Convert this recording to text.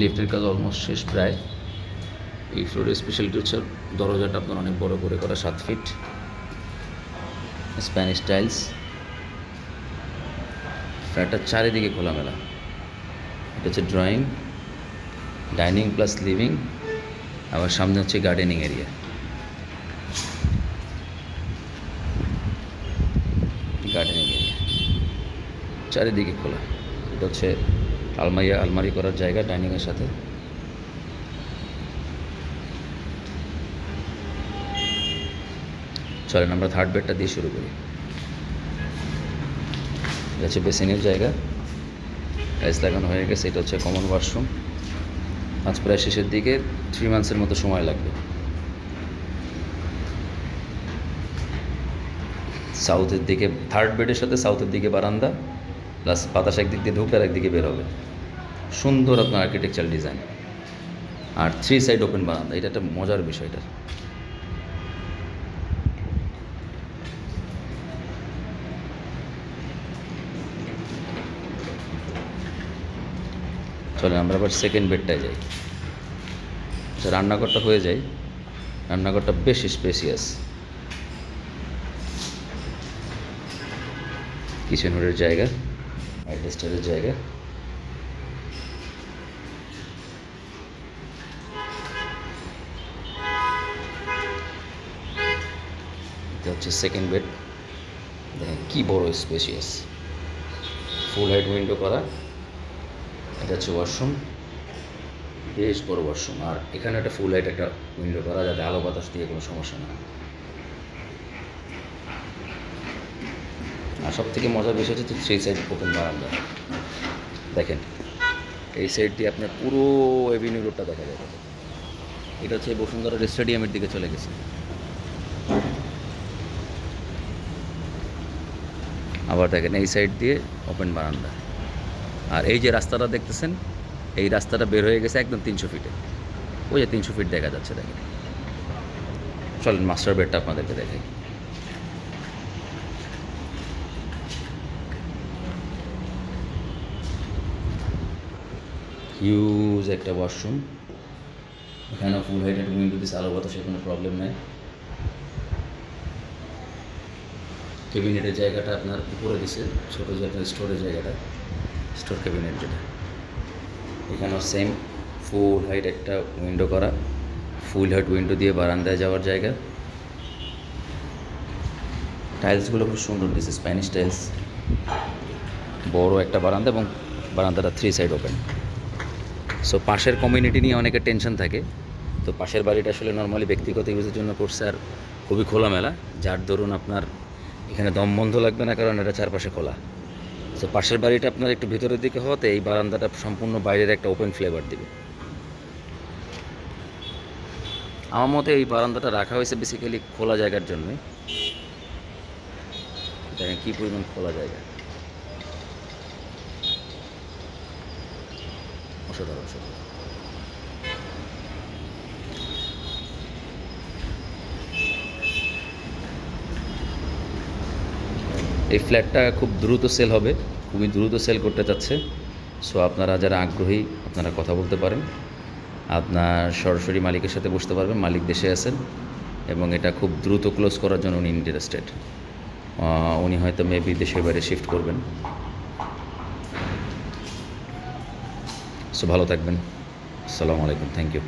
লিফটের কাজ অলমোস্ট শেষ প্রায়। এই ফ্লোরের স্পেশালিটি হচ্ছে দরজাটা আপনার অনেক বড় করে করা, সাত ফিট স্প্যানিশ টাইলস ফ্ল্যাটটার চারিদিকে খোলামেলা। এটা হচ্ছে ড্রয়িং ডাইনিং প্লাস লিভিং আবার সামনে হচ্ছে গার্ডেনিং এরিয়া গার্ডেনিং এরিয়া চারিদিকে খোলা। এটা হচ্ছে আলমারি আলমারি করার জায়গা ডাইনিংয়ের সাথে। চলেন আমরা থার্ড বেডটা দিয়ে শুরু করি। এটা হচ্ছে বেসিনের জায়গা। টাইলস লাগানো হয়ে গেছে, এটা হচ্ছে কমন ওয়াশরুম আজ প্রায় শেষের দিকে থ্রি মান্থসের মতো সময় লাগবে। সাউথের দিকে থার্ড বেডের সাথে সাউথের দিকে বারান্দা। প্লাস বাতাস একদিক দিয়ে ঢুকে আর একদিকে বের হবে। সুন্দর আপনার আর্কিটেকচার ডিজাইন আর থ্রি সাইড ওপেন বারান্দা, এটা একটা মজার বিষয় এটা। চলেন আমরা আবার সেকেন্ড বেডটায় যাই। আচ্ছা রান্নাঘরটা হয়ে যায়। রান্নাঘরটা বেশ স্পেসিয়াস কিচেন হোডের জায়গা। অ্যাডজাস্টারের জায়গা এটা হচ্ছে সেকেন্ড বেড দেখেন কী বড় স্পেসিয়াস ফুল হাইট উইন্ডো করা। এটা হচ্ছে ওয়াশরুম বেশ বড় ওয়াশরুম আর এখানে একটা ফুল লাইট একটা উইন্ডো করা, যাতে আলো বাতাস দিয়ে কোনো সমস্যা না হয়। আর সব থেকে মজার বিষয় হচ্ছে থ্রি সাইড ওপেন বারান্দা। দেখেন, এই সাইড দিয়ে আপনার পুরো এভিনিউ রোডটা দেখা যাবে। এটা হচ্ছে বসুন্ধরা স্টেডিয়ামের দিকে চলে গেছে। আবার দেখেন, এই সাইড দিয়ে ওপেন বারান্দা। আর এই যে রাস্তাটা দেখতেছেন, এই রাস্তাটা বের হয়ে গেছে একদম তিনশো ফিটে ওই যে তিনশো ফিট দেখা যাচ্ছে, দেখেন। চলেন মাস্টার বেডটা আপনাদেরকে দেখাই। হিউজ একটা ওয়াশরুম এখানে ফুল হাইটেড উইন্ডো দিচ্ছে আলো বাতাসে কোনো প্রবলেম নেই। ক্যাবিনেটের জায়গাটা আপনার উপরে দিছে, ছোটো যে আপনার স্টোরের জায়গাটা স্টোর ক্যাবিনেট যেটা। এখানেও সেম ফুল হাইট একটা উইন্ডো করা ফুল হাইট উইন্ডো দিয়ে বারান্দায় যাওয়ার জায়গা। টাইলসগুলো খুব সুন্দর দিয়েছে স্প্যানিশ টাইলস বড় একটা বারান্দা এবং বারান্দাটা থ্রি সাইড ওপেন সো পাশের কমিউনিটি নিয়ে অনেকের টেনশন থাকে। তো পাশের বাড়িটা আসলে নর্মালি ব্যক্তিগত ইউজের জন্য করছে আর খুবই খোলামেলা, যার দরুন আপনার এখানে দম বন্ধ লাগবে না কারণ এটা চারপাশে খোলা। তো পাশের বাড়িটা আপনার একটু ভিতরের দিকে হওয়াতে এই বারান্দাটা সম্পূর্ণ বাইরের একটা ওপেন ফ্লেভার দিবে। আমার মতে এই বারান্দাটা রাখা হয়েছে বেসিক্যালি খোলা জায়গার জন্যই দেখেন কী পরিমাণ খোলা জায়গা। অসাধারণ অসাধারণ। এই ফ্ল্যাটটা খুব দ্রুত সেল হবে, খুবই দ্রুত সেল করতে চাচ্ছে। সো আপনারা যারা আগ্রহী, আপনারা কথা বলতে পারেন। আপনার সরাসরি মালিকের সাথে বসতে পারবেন, মালিক দেশে আছেন এবং এটা খুব দ্রুত ক্লোজ করার জন্য উনি ইন্টারেস্টেড উনি হয়তো মেবি দেশের বাইরে শিফট করবেন। সো ভালো থাকবেন। আসসালামু আলাইকুম। Thank you